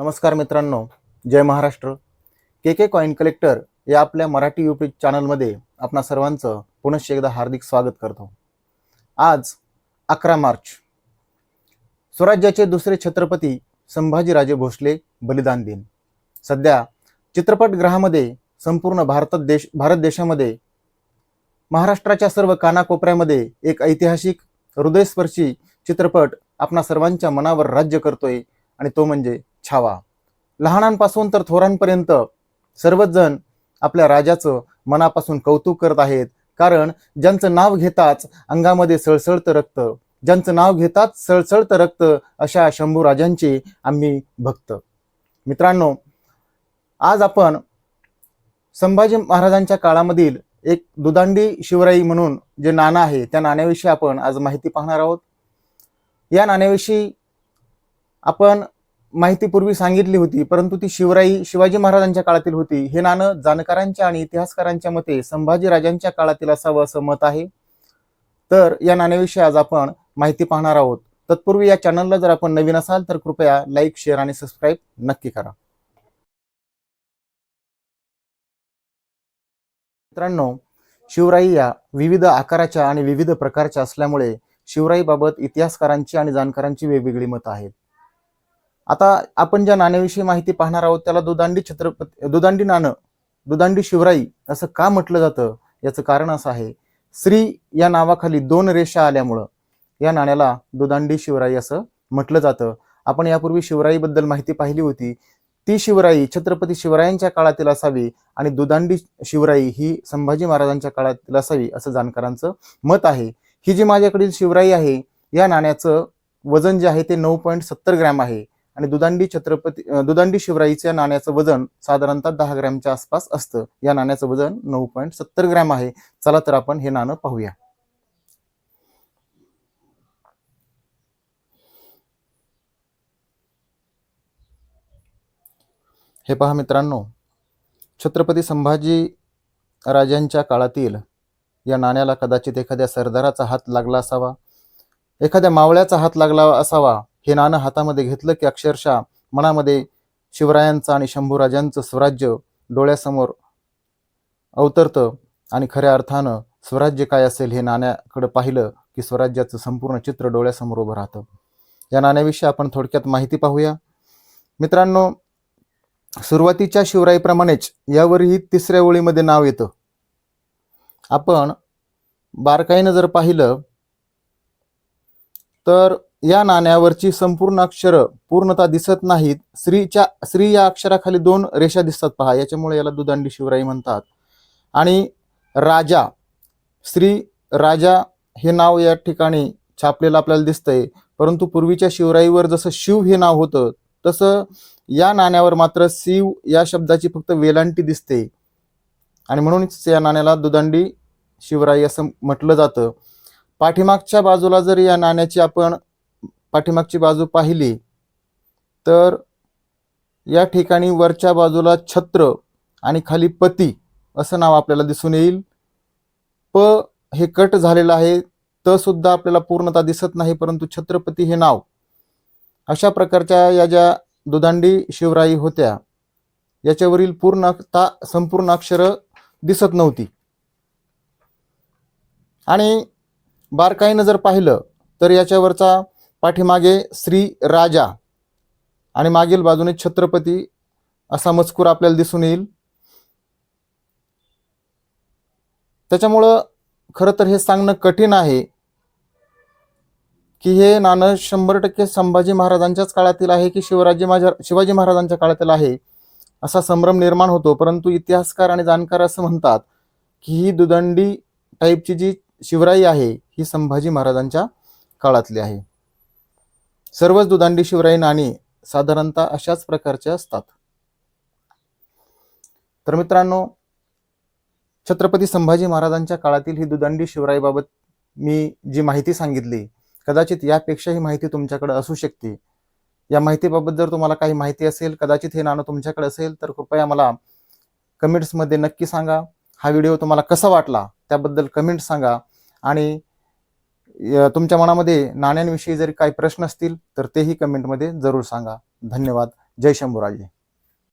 नमस्कार मित्रांनो जय Maharashtra. K K coin collector या आपल्या मराठी यूट्यूब चॅनलमध्ये आपणा सर्वांचं पुनश्च एकदा हार्दिक स्वागत करतो. आज अकरा मार्च. स्वराज्याचे दुसरे छत्रपती संभाजीराजे भोसले बलिदान दिन. सध्या चित्रपटगृहामध्ये संपूर्ण भारतात देश भारत देशामध्ये महाराष्ट्राच्या सर्व कानाकोपऱ्यामध्ये एक ऐतिहासिक हृदयस्पर्शी चित्रपट आपणा सर्वांच्या मनावर राज्य करतोय आणि तो म्हणजे छावा. लहानांपासून तर थोरांपर्यंत सर्वच जण आपल्या राजाचं मनापासून कौतुक करत आहेत. कारण ज्यांचं नाव घेताच अंगामध्ये सळसळतं रक्त ज्यांचं नाव घेताच सळसळतं रक्त अशा शंभू राजांचे आम्ही भक्त. मित्रांनो आज आपण संभाजी महाराजांच्या काळामधील एक दुदांडी शिवराई म्हणून जे नाणं आहे त्या नाण्याविषयी आपण आज माहिती पाहणार आहोत. या नाण्याविषयी आपण माहिती पूर्वी सांगितली होती परंतु ती शिवराई शिवाजी महाराजांच्या काळातील होती. हे नाणं जाणकारांच्या आणि इतिहासकारांच्या मते संभाजी राजांच्या काळातील असावं असं मत आहे. तर या नाण्याविषयी आज आपण माहिती पाहणार आहोत. तत्पूर्वी या चॅनलला जर आपण नवीन असाल तर कृपया लाईक शेअर आणि सबस्क्राईब नक्की करा. मित्रांनो शिवराई या विविध आकाराच्या आणि विविध प्रकारच्या असल्यामुळे शिवराईबाबत इतिहासकारांची आणि जाणकारांची वेगवेगळी मतं आहेत. आता आपण ज्या नाण्याविषयी माहिती पाहणार आहोत त्याला दुदांडी छत्रपती दुदांडी नाणं दुदांडी शिवराई असं का म्हटलं जातं? याचं कारण असं आहे. श्री या नावाखाली दोन रेषा आल्यामुळं या नाण्याला दुदांडी शिवराई असं म्हटलं जातं. आपण यापूर्वी शिवराईबद्दल माहिती पाहिली होती. ती शिवराई छत्रपती शिवरायांच्या काळातील असावी आणि दुदांडी शिवराई ही संभाजी महाराजांच्या काळातील असावी असं जाणकारांचं मत आहे. ही जी माझ्याकडील शिवराई आहे या नाण्याचं वजन जे आहे ते नऊ पॉईंट सत्तर ग्रॅम आहे. आणि दुदांडी छत्रपती दुदांडी शिवराईच्या नाण्याचं वजन साधारणतः दहा ग्रॅमच्या आसपास असतं. या नाण्याचं वजन नऊ पॉईंट सत्तर ग्रॅम आहे. चला तर आपण हे नाणं पाहूया. हे पहा मित्रांनो छत्रपती संभाजी राजांच्या काळातील या नाण्याला कदाचित एखाद्या सरदाराचा हात लागला असावा एखाद्या मावळ्याचा हात लागला असावा हे नाणं हातामध्ये घेतलं की अक्षरशः मनामध्ये शिवरायांचं आणि शंभूराजांचं स्वराज्य डोळ्यासमोर अवतरतं आणि खऱ्या अर्थानं स्वराज्य काय असेल हे नाण्याकडे पाहिलं की स्वराज्याचं संपूर्ण चित्र डोळ्यासमोर उभं राहतं. या नाण्याविषयी आपण थोडक्यात माहिती पाहूया. मित्रांनो सुरुवातीच्या शिवराईप्रमाणेच यावरही तिसऱ्या ओळीमध्ये नाव येतं. आपण बारकाईनं जर पाहिलं तर या नाण्यावरची संपूर्ण अक्षर पूर्णतः दिसत नाहीत. श्रीच्या श्री या अक्षराखाली दोन रेषा दिसतात पहा. याच्यामुळे याला दुदांडी शिवराई म्हणतात. आणि राजा श्री राजा हे नाव या ठिकाणी छापलेलं आपल्याला दिसतंय. परंतु पूर्वीच्या शिवराईवर जसं शिव हे नाव होतं तसं या नाण्यावर मात्र शिव या शब्दाची फक्त वेलांटी दिसते. आणि म्हणूनच या नाण्याला दुदांडी शिवराई असं म्हटलं जातं. पाठीमागच्या बाजूला जर या नाण्याची आपण पाठीमागची बाजू पाहिली तर या ठिकाणी वरच्या बाजूला छत्र आणि खाली पती असं नाव आपल्याला दिसून येईल. प हे कट झालेलं आहे त सुद्धा आपल्याला पूर्णता दिसत नाही परंतु छत्रपती हे नाव. अशा प्रकारच्या या ज्या दुदांडी शिवराई होत्या याच्यावरील पूर्णता संपूर्ण अक्षरं दिसत नव्हती. आणि बारकाईनं जर पाहिलं तर याच्यावरचा पाठीमागे श्री राजा आणि मागील बाजूने छत्रपती असा मजकूर आपल्याला दिसून येईल. त्याच्यामुळं खरं तर हे सांगणं कठीण आहे की हे नाणं शंभर टक्के संभाजी महाराजांच्याच काळातील आहे की शिवराजी माझ्या शिवाजी महाराजांच्या काळातील आहे असा संभ्रम निर्माण होतो. परंतु इतिहासकार आणि जाणकार असं म्हणतात की ही दुदंडी टाईपची जी शिवराई आहे ही संभाजी महाराजांच्या काळातली आहे. सर्वच दुदांडी शिवराई नाणी साधारणतः अशाच प्रकारच्या असतात. तर मित्रांनो छत्रपती संभाजी महाराजांच्या काळातील ही दुदंडी शिवराईबाबत मी जी माहिती सांगितली कदाचित यापेक्षाही माहिती तुमच्याकडे असू शकते. या माहितीबाबत जर तुम्हाला काही माहिती असेल कदाचित हे नाणं तुमच्याकडे असेल तर कृपया मला कमेंट्समध्ये नक्की सांगा. हा व्हिडिओ तुम्हाला कसा वाटला त्याबद्दल कमेंट सांगा. आणि तुमच्या मनामध्ये नाण्यांविषयी जरी काही प्रश्न असतील तर तेही कमेंटमध्ये जरूर सांगा. धन्यवाद. जय शंभूराजे.